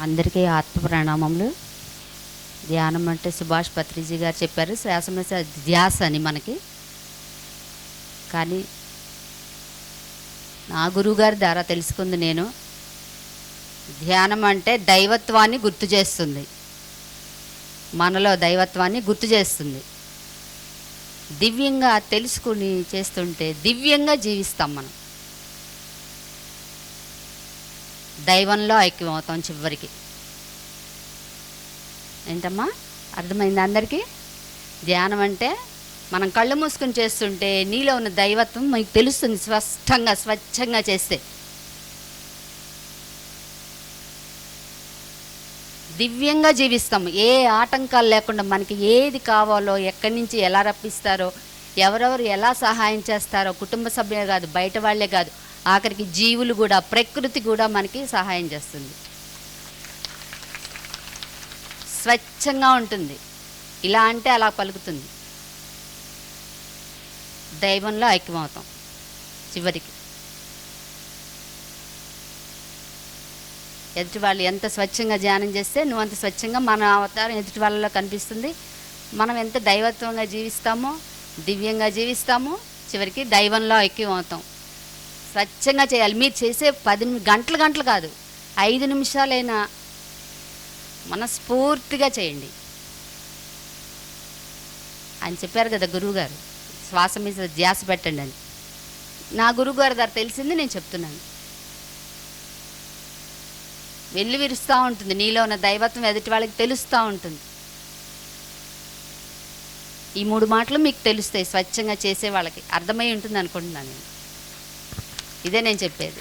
అందరికీ ఆత్మ ప్రణామములు. ధ్యానం అంటే సుభాష్ పత్రిజీ గారు చెప్పారు శ్వాసమేస ధ్యాస అని మనకి. కానీ నా గురువుగారి ద్వారా తెలుసుకుంది నేను. ధ్యానం అంటే దైవత్వాన్ని గుర్తు చేస్తుంది. మనలో దైవత్వాన్ని గుర్తు చేస్తుంది. దివ్యంగా తెలుసుకుని చేస్తుంటే దివ్యంగా జీవిస్తాం మనం. దైవంలో ఐక్యమవుతాం చివరికి. ఏంటమ్మా? అర్థమైంది అందరికీ? ధ్యానం అంటే మనం కళ్ళు మూసుకుని చేస్తుంటే నీలో ఉన్న దైవత్వం మీకు తెలుస్తుంది స్పష్టంగా స్వచ్ఛంగా చేస్తే. దివ్యంగా జీవిస్తాం. ఏ ఆటంకాలు లేకుండా మనకి ఏది కావాలో ఎక్కడి నుంచి ఎలా రప్పిస్తారో ఎవరెవరు ఎలా సహాయం చేస్తారో కుటుంబ సభ్యులే కాదు బయట వాళ్ళే కాదు ఆఖరికి జీవులు కూడా ప్రకృతి కూడా మనకి సహాయం చేస్తుంది. స్వచ్ఛంగా ఉంటుంది. ఇలా అంటే అలా పలుకుతుంది. దైవంలో ఐక్యమవుతాం చివరికి. ఎదుటి వాళ్ళు ఎంత స్వచ్ఛంగా ధ్యానం చేస్తే నువ్వు అంత స్వచ్ఛంగా మన అవతారం ఎదుటి వాళ్ళలో కనిపిస్తుంది. మనం ఎంత దైవత్వంగా జీవిస్తామో దివ్యంగా జీవిస్తామో చివరికి దైవంలో ఐక్యమవుతాం. స్వచ్ఛంగా చేయాలి. మీరు చేసే పది గంటలు గంటలు కాదు. ఐదు నిమిషాలైనా మనస్ఫూర్తిగా చేయండి. అని చెప్పారు కదా గురువుగారు శ్వాస మీద ధ్యాస పెట్టండి అని. నా గురువుగారు గారు తెలిసింది నేను చెప్తున్నాను. వెళ్ళి విరుస్తూ ఉంటుంది నీలో ఉన్న దైవత్వం ఎదుటి వాళ్ళకి తెలుస్తూ ఉంటుంది. ఈ మూడు మాటలు మీకు తెలుస్తాయి స్వచ్ఛంగా చేసే వాళ్ళకి. అర్థమై ఉంటుంది అనుకుంటున్నాను నేను. ఇదే నేను చెప్పేది.